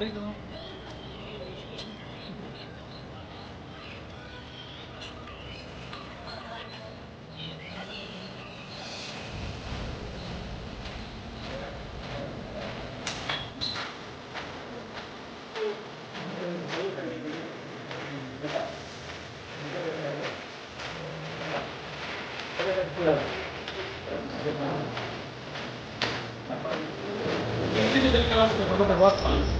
Rodrigo, ¿no? Gracias.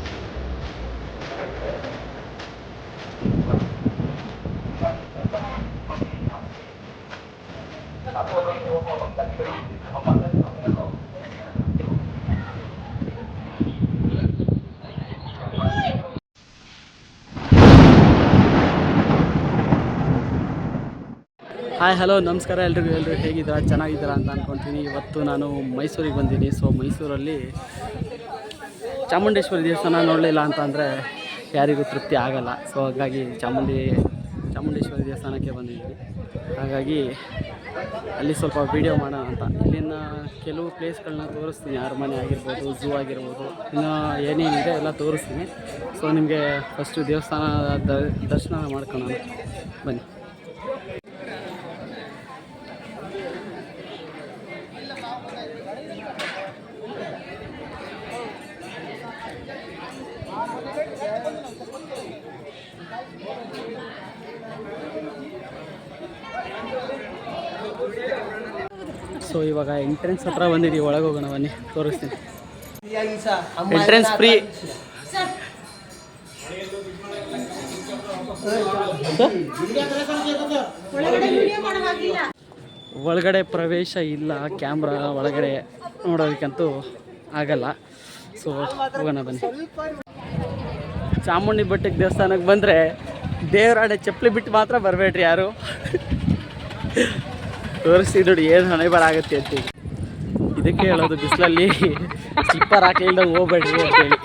Hi hello ನಮಸ್ಕಾರ ಎಲ್ರಿಗೂ. ಎಲ್ಲರೂ ಹೇಗಿದ್ದೀರಾ? ಚೆನ್ನಾಗಿದ್ದೀರಾ ಅಂತ ಅನ್ಕೊಂತೀನಿ. ಇವತ್ತು ನಾನು ಮೈಸೂರಿಗೆ ಬಂದೀನಿ ಸೊ ಮೈಸೂರಲ್ಲಿ ಚಾಮುಂಡೇಶ್ವರಿ ದೇವಸ್ಥಾನ ನೋಡಲಿಲ್ಲ ಅಂತ ಅಂದರೆ ಯಾರಿಗೂ ತೃಪ್ತಿ ಆಗಲ್ಲ. ಸೊ ಹಾಗಾಗಿ ಚಾಮುಂಡಿ, ಚಾಮುಂಡೇಶ್ವರಿ ದೇವಸ್ಥಾನಕ್ಕೆ ಬಂದಿದ್ದೀನಿ. ಹಾಗಾಗಿ ಅಲ್ಲಿ ಸ್ವಲ್ಪ ವೀಡಿಯೋ ಮಾಡೋಣ ಅಂತ. ಇಲ್ಲಿನ ಕೆಲವು ಪ್ಲೇಸ್ಗಳನ್ನ ತೋರಿಸ್ತೀನಿ. ಅರಮನೆ ಆಗಿರ್ಬೋದು ಝೂ ಆಗಿರ್ಬೋದು. ಇನ್ನು ಏನೇನಿದೆ ಎಲ್ಲ ತೋರಿಸ್ತೀನಿ. ಸೊ ನಿಮಗೆ ಫಸ್ಟು ದೇವಸ್ಥಾನ ದರ್ಶನ ಮಾಡ್ಕೊಳ್ಳೋಣ ಬನ್ನಿ. ಸೊ ಇವಾಗ ಎಂಟ್ರೆನ್ಸ್ ಹತ್ರ ಬಂದಿದ್ದೀವಿ ಒಳಗೆ ಹೋಗೋಣ ಬನ್ನಿ. ತೋರಿಸ್ತೀನಿ. ಎಂಟ್ರೆನ್ಸ್ ಫ್ರೀ ಒಳಗಡೆ ಪ್ರವೇಶ ಇಲ್ಲ ಕ್ಯಾಮ್ರಾ ಒಳಗಡೆ ನೋಡೋದಕ್ಕಂತೂ ಆಗಲ್ಲ. ಸೊ ಹೋಗೋಣ ಬನ್ನಿ. ಚಾಮುಂಡಿ ಬೆಟ್ಟಕ್ಕೆ ದೇವಸ್ಥಾನಕ್ಕೆ ಬಂದರೆ ದೇವರಾಡೆ ಚಪ್ಪಲಿ ಬಿಟ್ಟು ಮಾತ್ರ ಬರಬೇಡ್ರಿ ಯಾರು. ತೋರಿಸ್ತೀನಿ ನೋಡಿ, ಏನು ಹಣೆ ಬರ ಆಗುತ್ತೆ ಅಂತ ಇದಕ್ಕೆ ಹೇಳೋದು ಬಿಸಿಲಲ್ಲಿ ಸ್ಲಿಪ್ಪರ್ ಹಾಕಲಿಲ್ಲ ಹೋಗ್ಬೇಡ್ರಿ ಅಂತ ಹೇಳಿ.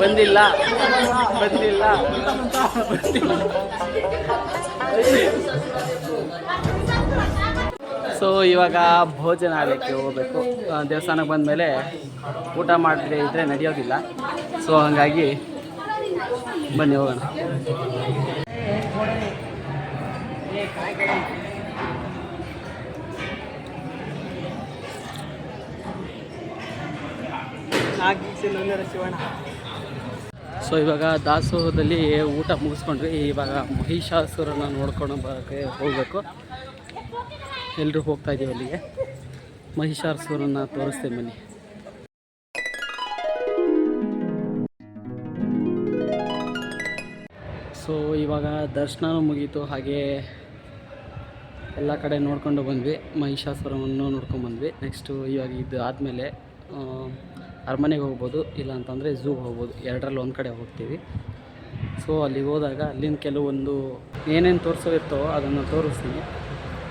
ಬಂದಿಲ್ಲ ಬಂದಿಲ್ಲ. ಸೊ ಇವಾಗ ಭೋಜನಾಲಯಕ್ಕೆ ಹೋಗಬೇಕು. ದೇವಸ್ಥಾನಕ್ಕೆ ಬಂದಮೇಲೆ ಊಟ ಮಾಡಿದ್ರೆ ಇದ್ದರೆ ನಡೆಯೋದಿಲ್ಲ. ಸೊ ಹಾಗಾಗಿ ಬನ್ನಿ ಹೋಗೋಣ. ಸೊ ಇವಾಗ ದಾಸೋಹದಲ್ಲಿ ಊಟ ಮುಗಿಸ್ಕೊಂಡ್ರಿ. ಇವಾಗ ಮಹಿಷಾಸುರನ ನೋಡ್ಕೊಂಡು ಬರೋಕ್ಕೆ ಹೋಗಬೇಕು. ಎಲ್ಲರೂ ಹೋಗ್ತಾ ಇದ್ದೀವಿ ಅಲ್ಲಿಗೆ. ಮಹಿಷಾಸುರನ ತೋರಿಸ್ತೀನಿ ಮನೆ ಸೊ ಇವಾಗ ದರ್ಶನ ಮುಗೀತು. ಹಾಗೆ ಎಲ್ಲ ಕಡೆ ನೋಡ್ಕೊಂಡು ಬಂದ್ವಿ. ಮಹಿಷಾಸುರವನ್ನು ನೋಡ್ಕೊಂಡು ಬಂದ್ವಿ. ನೆಕ್ಸ್ಟು ಇವಾಗ ಇದು ಆದಮೇಲೆ ಅರಮನೆಗೆ ಹೋಗ್ಬೋದು ಇಲ್ಲ ಅಂತಂದರೆ ಝೂಗೆ ಹೋಗ್ಬೋದು. ಎರಡರಲ್ಲಿ ಒಂದು ಕಡೆ ಹೋಗ್ತೀವಿ. ಸೊ ಅಲ್ಲಿಗೆ ಹೋದಾಗ ಅಲ್ಲಿನ ಕೆಲವೊಂದು ಏನೇನು ತೋರಿಸೋದಿರ್ತೋ ಅದನ್ನು ತೋರಿಸ್ತೀನಿ.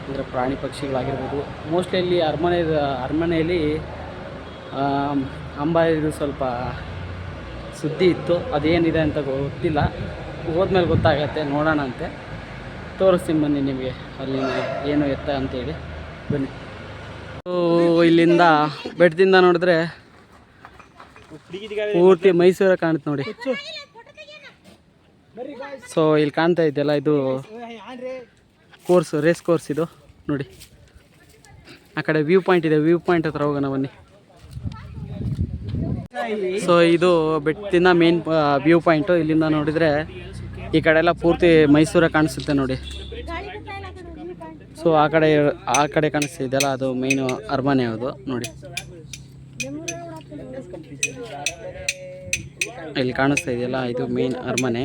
ಅಂದರೆ ಪ್ರಾಣಿ ಪಕ್ಷಿಗಳಾಗಿರ್ಬೋದು. ಮೋಸ್ಟ್ಲಿ ಇಲ್ಲಿ ಅರಮನೆ ಅರಮನೆಯಲ್ಲಿ ಅಂಬಾರಿದು ಸ್ವಲ್ಪ ಸುದ್ದಿ ಇತ್ತು. ಅದೇನಿದೆ ಅಂತ ಗೊತ್ತಿಲ್ಲ. ಹೋದ್ಮೇಲೆ ಗೊತ್ತಾಗತ್ತೆ ನೋಡೋಣ ಅಂತೆ ತೋರಿಸ್ತೀನಿ ಬನ್ನಿ ನಿಮಗೆ, ಅಲ್ಲಿ ಏನು ಎತ್ತ ಅಂತೇಳಿ. ಬನ್ನಿ. ಇಲ್ಲಿಂದ ಬೆಟ್ಟದಿಂದ ನೋಡಿದ್ರೆ ಪೂರ್ತಿ ಮೈಸೂರ ಕಾಣುತ್ತೆ ನೋಡಿ. ಸೊ ಇಲ್ಲಿ ಕಾಣ್ತಾ ಇದೆಯಲ್ಲ, ಇದು ಕೋರ್ಸ್ ರೇಸ್ ಕೋರ್ಸ್ ಇದು. ನೋಡಿ. ಆ ಕಡೆ ವ್ಯೂ ಪಾಯಿಂಟ್ ಇದೆ ವ್ಯೂ ಪಾಯಿಂಟ್ ಹತ್ರ ಹೋಗೋಣ ಬನ್ನಿ. ಸೊ ಇದು ಬೆಟ್ಟದಿಂದ ಮೇನ್ ವ್ಯೂ ಪಾಯಿಂಟು ಇಲ್ಲಿಂದ ನೋಡಿದರೆ ಈ ಕಡೆ ಎಲ್ಲ ಪೂರ್ತಿ ಮೈಸೂರೇ ಕಾಣಿಸುತ್ತೆ ನೋಡಿ. ಸೊ ಆ ಕಡೆ ಆ ಕಡೆ ಕಾಣಿಸ್ತಿದೆಯಲ್ಲ ಅದು ಮೇಯ್ನು ಅರಮನೆ ಅದು, ನೋಡಿ. ಇಲ್ಲಿ ಕಾಣಿಸ್ತಾ ಇದೆಯಲ್ಲ, ಇದು ಮೇನ್ ಅರಮನೆ.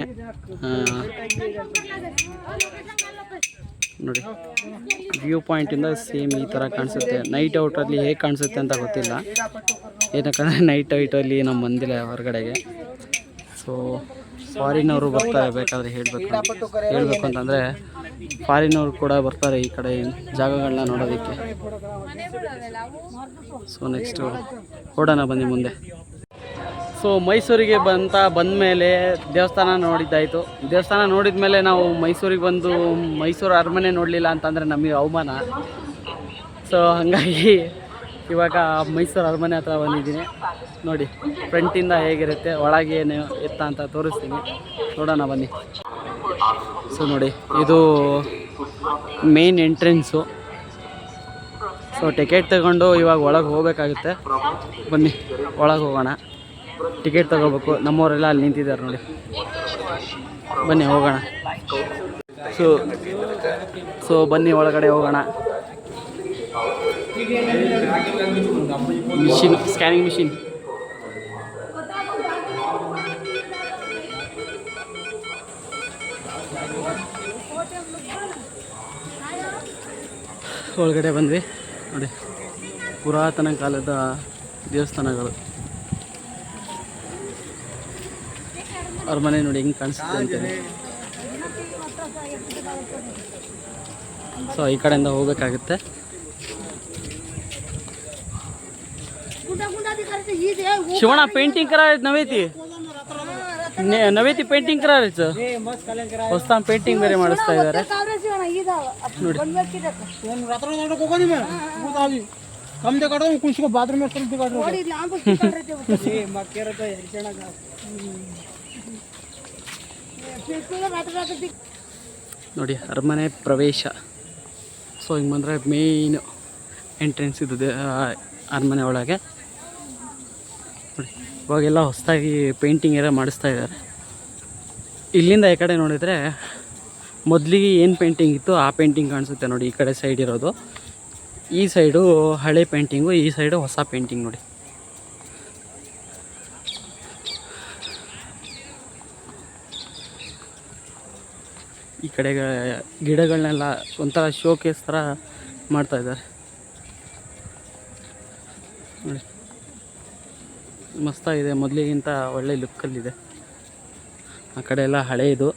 ನೋಡಿ. ವ್ಯೂ ಪಾಯಿಂಟಿಂದ ಸೇಮ್ ಈ ಥರ ಕಾಣಿಸುತ್ತೆ. ನೈಟ್ ಔಟಲ್ಲಿ ಹೇಗೆ ಕಾಣಿಸುತ್ತೆ ಅಂತ ಗೊತ್ತಿಲ್ಲ. ಏನಕ್ಕಂದರೆ ನೈಟ್ ಔಟಲ್ಲಿ ನಮ್ಮ ಬಂದಿಲ್ಲ ಹೊರಗಡೆಗೆ. ಸೊ ಫಾರಿನವರು ಬರ್ತಾರೆ ಬೇಕಾದರೆ ಹೇಳಬೇಕು. ಹೇಳಬೇಕು ಅಂತಂದರೆ ಫಾರಿನವರು ಕೂಡ ಬರ್ತಾರೆ ಈ ಕಡೆ ಜಾಗಗಳನ್ನ ನೋಡೋದಕ್ಕೆ. ಸೊ ನೆಕ್ಸ್ಟು ಓಡೋಣ ಬನ್ನಿ ಮುಂದೆ. ಸೊ ಮೈಸೂರಿಗೆ ಬಂತ ಮೇಲೆ ದೇವಸ್ಥಾನ ನೋಡಿದ್ದಾಯಿತು. ದೇವಸ್ಥಾನ ನೋಡಿದ ಮೇಲೆ ನಾವು ಮೈಸೂರಿಗೆ ಬಂದು ಮೈಸೂರು ಅರಮನೆ ನೋಡಲಿಲ್ಲ ಅಂತಂದರೆ ನಮಗೆ ಅವಮಾನ. ಸೊ ಹಾಗಾಗಿ ಇವಾಗ ಮೈಸೂರು ಅರಮನೆ ಹತ್ರ ಬಂದಿದ್ದೀನಿ. ನೋಡಿ ಫ್ರಂಟಿಂದ ಹೇಗಿರುತ್ತೆ, ಒಳಗೆ ಏನು ಎತ್ತ ಅಂತ ತೋರಿಸ್ತೀನಿ. ನೋಡೋಣ ಬನ್ನಿ. ಸೊ ನೋಡಿ, ಇದು ಮೇನ್ ಎಂಟ್ರೆನ್ಸು ಸೊ ಟಿಕೆಟ್ ತಗೊಂಡು ಇವಾಗ ಒಳಗೆ ಹೋಗಬೇಕಾಗುತ್ತೆ. ಬನ್ನಿ, ಒಳಗೆ ಹೋಗೋಣ. ಟಿಕೆಟ್ ತಗೋಬೇಕು. ನಮ್ಮವರೆಲ್ಲ ಅಲ್ಲಿ ನಿಂತಿದ್ದಾರೆ ನೋಡಿ. ಬನ್ನಿ, ಹೋಗೋಣ. ಸೊ ಸೊ ಬನ್ನಿ, ಒಳಗಡೆ ಹೋಗೋಣ. ಮಿಷಿನ್ ಸ್ಕ್ಯಾನಿಂಗ್ ಮಿಷಿನ್ ಒಳಗಡೆ ಬಂದ್ವಿ. ನೋಡಿ, ಪುರಾತನ ಕಾಲದ ದೇವಸ್ಥಾನಗಳು. ಅವ್ರ ಮನೆ ನೋಡಿ ಹೆಂಗೆ ಕಾಣಿಸುತ್ತೆ ಅಂತೇಳಿ. ಸೊ ಈ ಕಡೆಯಿಂದ ಹೋಗ್ಬೇಕಾಗುತ್ತೆ शिवणा पेंटिंग करायचं नव्हे ती ने- नव्हे ती पेंटिंग करायचं ಹೊಸ್ತಾ ಪೇಂಟಿಂಗ್ ಬೇರೆ ಮಾಡಿಸ್ತಾ ಇದ್ದಾರೆ ನೋಡಿ कम दे काटो कुछ को बाथरूम में चलते काटो ನೋಡಿ ಅರಮನೆ ಪ್ರವೇಶ ಸೊ ಹಿಂಗೆ ಬಂದರೆ ಮೇಯ್ನ್ ಎಂಟ್ರೆನ್ಸ್ ಇದು ದೇ- ಆ, ಅರಮನೆ ಒಳಗೆ ನೋಡಿ ಇವಾಗೆಲ್ಲ ಹೊಸದಾಗಿ ಪೇಂಟಿಂಗ್ ಎಲ್ಲ ಮಾಡಿಸ್ತಾ ಇದ್ದಾರೆ. ಇಲ್ಲಿಂದ ಈ ಕಡೆ ನೋಡಿದರೆ ಮೊದಲಿಗೆ ಏನು ಪೇಂಟಿಂಗ್ ಇತ್ತು ಆ ಪೇಂಟಿಂಗ್ ಕಾಣಿಸುತ್ತೆ ನೋಡಿ ಈ ಕಡೆ ಸೈಡ್ ಇರೋದು. ಈ ಸೈಡು ಹಳೆ ಪೇಂಟಿಂಗು ಈ ಸೈಡು ಹೊಸ ಪೇಂಟಿಂಗ್ ನೋಡಿ. ಈ ಕಡೆ ಗಿಡಗಳನ್ನೆಲ್ಲ ಒಂಥರ ಶೋಕೇಸ್ ಥರ ಮಾಡ್ತಾ ಇದ್ದಾರೆ. ನೋಡಿ. ಮಸ್ತಾಗಿದೆ. ಮೊದಲಿಗಿಂತ ಒಳ್ಳೆ ಲುಕ್ಕಲ್ಲಿದೆ. ಆ ಕಡೆ ಎಲ್ಲ ಹಳೆಯದು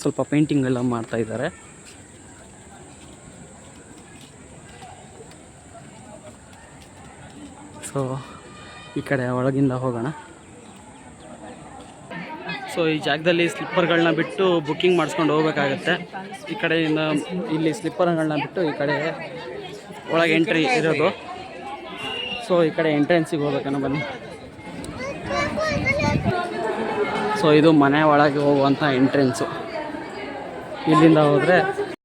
ಸ್ವಲ್ಪ ಪೇಂಟಿಂಗ್ ಎಲ್ಲ ಮಾಡ್ತಾ ಇದ್ದಾರೆ. ಸೊ ಈ ಕಡೆ ಒಳಗಿಂದ ಹೋಗೋಣ. ಸೊ ಈ ಜಾಗದಲ್ಲಿ ಸ್ಲಿಪ್ಪರ್ಗಳನ್ನ ಬಿಟ್ಟು ಬುಕ್ಕಿಂಗ್ ಮಾಡಿಸ್ಕೊಂಡು ಹೋಗ್ಬೇಕಾಗತ್ತೆ. ಈ ಕಡೆಯಿಂದ ಇಲ್ಲಿ ಸ್ಲಿಪ್ಪರ್ಗಳನ್ನ ಬಿಟ್ಟು ಈ ಕಡೆ ಒಳಗೆ ಎಂಟ್ರಿ ಇರೋದು. ಸೊ ಈ ಕಡೆ ಎಂಟ್ರೆನ್ಸಿಗೆ ಹೋಗ್ಬೇಕನ್ನ ಬನ್ನಿ. ಸೊ ಇದು ಮನೆ ಒಳಗೆ ಹೋಗುವಂಥ ಎಂಟ್ರೆನ್ಸು ಇಲ್ಲಿಂದ ಹೋದರೆ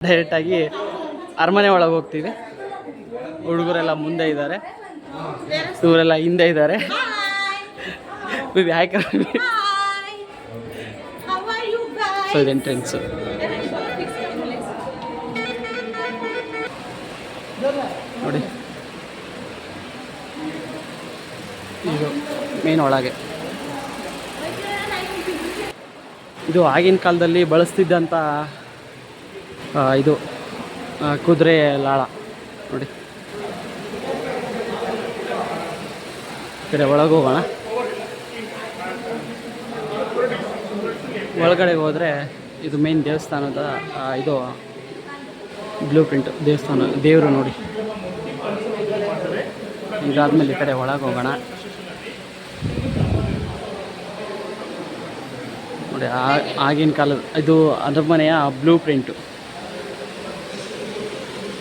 ಡೈರೆಕ್ಟಾಗಿ ಅರಮನೆ ಒಳಗೆ ಹೋಗ್ತೀವಿ. ಹುಡುಗರೆಲ್ಲ ಮುಂದೆ ಇದ್ದಾರೆ. ಇವರೆಲ್ಲ ಹಿಂದೆ ಇದ್ದಾರೆ. ಯಾಕೆ ಸೊ ಇದು ಎಂಟ್ರೆನ್ಸು ನೋಡಿ. ಇದು ಮೇನ್ ಒಳಗೆ. ಇದು ಆಗಿನ ಕಾಲದಲ್ಲಿ ಬಳಸ್ತಿದ್ದಂಥ ಇದು ಕುದುರೆ ಲಾಳ. ನೋಡಿ. ಕಡೆ ಒಳಗೆ ಹೋಗೋಣ. ಒಳಗಡೆ ಹೋದರೆ ಇದು ಮೇನ್ ದೇವಸ್ಥಾನದ ಇದು ಬ್ಲೂ ಪ್ರಿಂಟ್ ದೇವಸ್ಥಾನ, ದೇವರು ನೋಡಿ. ಇದಾದ್ಮೇಲೆ ಈ ಕಡೆ ಒಳಗೆ ಹೋಗೋಣ. ಆ- ಆಗಿನ ಕಾಲದ, ಇದು ಅರಮನೆಯ ಮನೆಯ ಬ್ಲೂ ಪ್ರಿಂಟು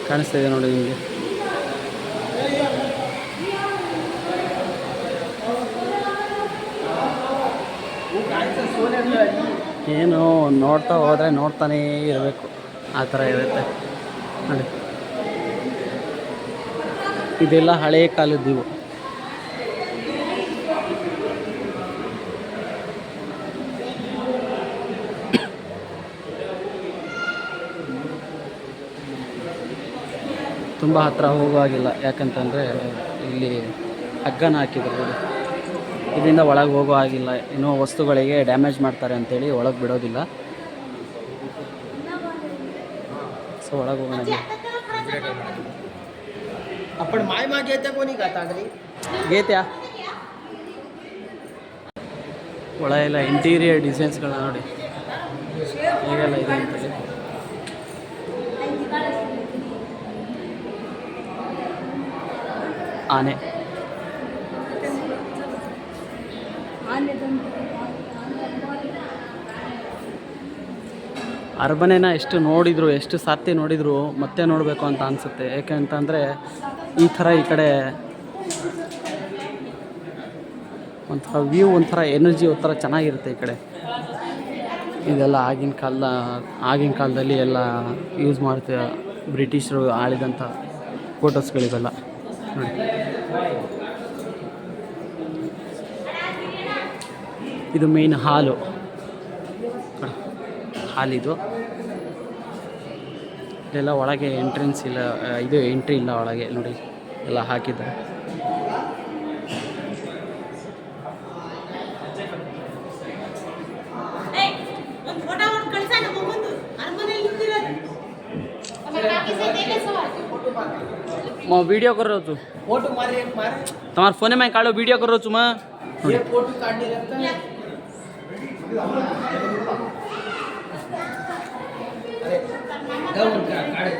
ಕಾಣಿಸ್ತಾ ಇದೆ ನೋಡಿ ನಿಮಗೆ. ಏನು, ನೋಡ್ತಾ ಹೋದರೆ ನೋಡ್ತಾನೇ ಇರಬೇಕು. ಆ ಥರ ಇರುತ್ತೆ. ನೋಡಿ ಇದೆಲ್ಲ ಹಳೆಯ ಕಾಲದ್ದು ಇವು. ತುಂಬ ಹತ್ತಿರ ಹೋಗುವಾಗಿಲ್ಲ. ಯಾಕಂತಂದರೆ ಇಲ್ಲಿ ಹಗ್ಗನ ಹಾಕಿದ್ರು ಇದರಿಂದ ಒಳಗೆ ಹೋಗೋ ಆಗಿಲ್ಲ ಏನೋ ವಸ್ತುಗಳಿಗೆ ಡ್ಯಾಮೇಜ್ ಮಾಡ್ತಾರೆ ಅಂತೇಳಿ ಒಳಗೆ ಬಿಡೋದಿಲ್ಲ. ಸೊ ಒಳಗೆ ಹೋಗೋಣ. ಗೇತ್ಯಾ ಒಳ ಎಲ್ಲ ಇಂಟೀರಿಯರ್ ಡಿಸೈನ್ಸ್ಗಳನ್ನ ನೋಡಿ. ಹೇಗೆಲ್ಲ ಇದೆ ಅಂತ. ಆನೆ. ಅರಮನೆನ ಎಷ್ಟು ನೋಡಿದ್ರು, ಎಷ್ಟು ಸಾತಿ ನೋಡಿದ್ರು, ಮತ್ತೆ ನೋಡಬೇಕು ಅಂತ ಅನಿಸುತ್ತೆ. ಯಾಕೆ ಅಂತಂದರೆ ಈ ಥರ ಈ ಕಡೆ ಒಂಥರ ವ್ಯೂ ಒಂಥರ ಎನರ್ಜಿ ಒಂಥರ ಚೆನ್ನಾಗಿರುತ್ತೆ ಈ ಕಡೆ. ಇದೆಲ್ಲ ಆಗಿನ ಕಾಲದ, ಆಗಿನ ಕಾಲದಲ್ಲಿ ಎಲ್ಲ ಯೂಸ್ ಮಾಡ್ತೀವಿ ಬ್ರಿಟಿಷರು ಆಳಿದಂಥ ಫೋಟೋಸ್ಗಳಿವೆಲ್ಲ ನೋಡಿ. ಇದು ಮೇಯ್ನ್ ಹಾಲು ಹಾಲಿದು ಇಲ್ಲೆಲ್ಲ ಒಳಗೆ ಎಂಟ್ರೆನ್ಸ್ ಇಲ್ಲ ಇದು ಎಂಟ್ರಿ ಇಲ್ಲ ಒಳಗೆ ನೋಡಿ ಎಲ್ಲ ಹಾಕಿದ್ದಾರೆ. ಮಾ ವಿಡಿಯೋ ಕರೋ ಫೋನ್ ವಿಡಿಯೋ ಕರೋ ಚುಮಾ கடை